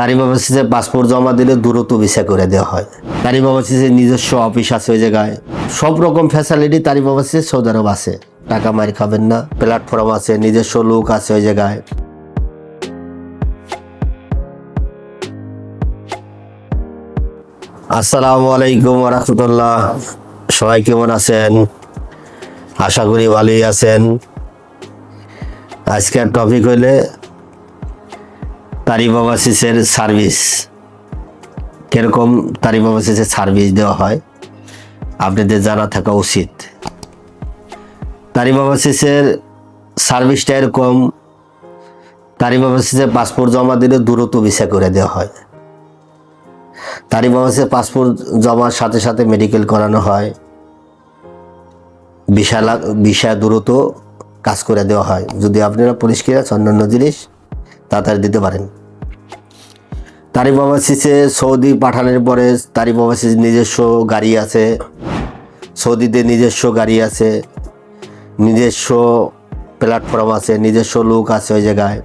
তারিফ অফিসে পাসপোর্ট জমা দিলে দ্রুত ভিসা করে দেওয়া হয়। তারিফ অফিসে নিজস্ব অফিস আছে ওই জায়গায়। সব রকম ফ্যাসিলিটি তারিফ অফিসে সৌদি আরব আছে। টাকা মারি খাবেন না। প্ল্যাটফর্ম আছে, নিজস্ব লোক আছে ওই জায়গায়। আসসালামু আলাইকুম রহমতুল্লাহ সবাই কেমন আছেন? আশা করি ভালোই আছেন। আজকের টপিক হইলে তারিফ ওভারসিসের সার্ভিস কীরকম তারিফ ওভারসিসের সার্ভিস দেওয়া হয়? আপনাদের জানা থাকা উচিত। তারিফ ওভারসিসের সার্ভিসটা এরকম ওভারসিসে পাসপোর্ট জমা দিলে দ্রুত ভিসা করে দেওয়া হয়। ওভারসিসে পাসপোর্ট জমার সাথে সাথে মেডিকেল করানো হয়। বিশাল লাগ- ভিসা দ্রুত কাজ করে দেওয়া হয়। যদি আপনারা পরিষ্কার অন্যান্য জিনিস তাড়াতাড়ি দিতে পারেন। তারিফ ওভারসিসে সৌদি পাঠানোর পরে তারিফ ওভারসিস নিজস্ব গাড়ি আছে, সৌদিতে নিজস্ব গাড়ি আছে, নিজস্ব প্ল্যাটফর্ম আছে, নিজস্ব লোক আছে ওই জায়গায়।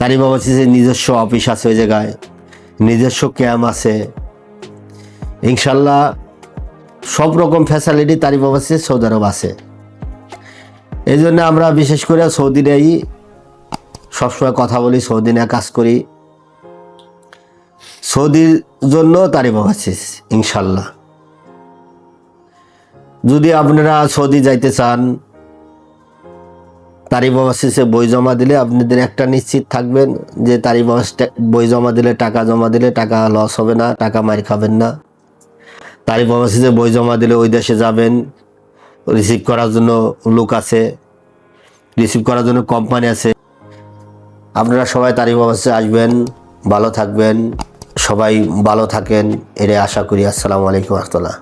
তারিফ ওভারসিসে নিজস্ব অফিস আছে ওই জায়গায়, নিজস্ব ক্যাম্প আছে। ইনশাল্লাহ সব রকম facility Tarif overseas Saudi Arab আছে। এই জন্য আমরা বিশেষ করে সৌদিরাই সবসময় কথা বলি, সৌদি নিয়ে কাজ করি। সৌদির জন্য তারিফ ওভারসিস ইনশাল্লাহ। যদি আপনারা সৌদি যাইতে চান, তারিফ ওভারসিসে বই জমা দিলে আপনাদের একটা নিশ্চিত থাকবেন যে তারিফ ওভারসিস বই জমা দিলে টাকা জমা দিলে টাকা লস হবে না, টাকা মার খাবেন না। তারিফ ওভারসিসে বই জমা দিলে ওই দেশে যাবেন রিসিভ করার জন্য লোক আছে রিসিভ করার জন্য কোম্পানি আছে আপনারা সবাই তারিফ অবশ্যই আসবেন, ভালো থাকবেন, সবাই ভালো থাকেন, এটাই আশা করি। আসসালামু আলাইকুম রহমতুল্লাহ।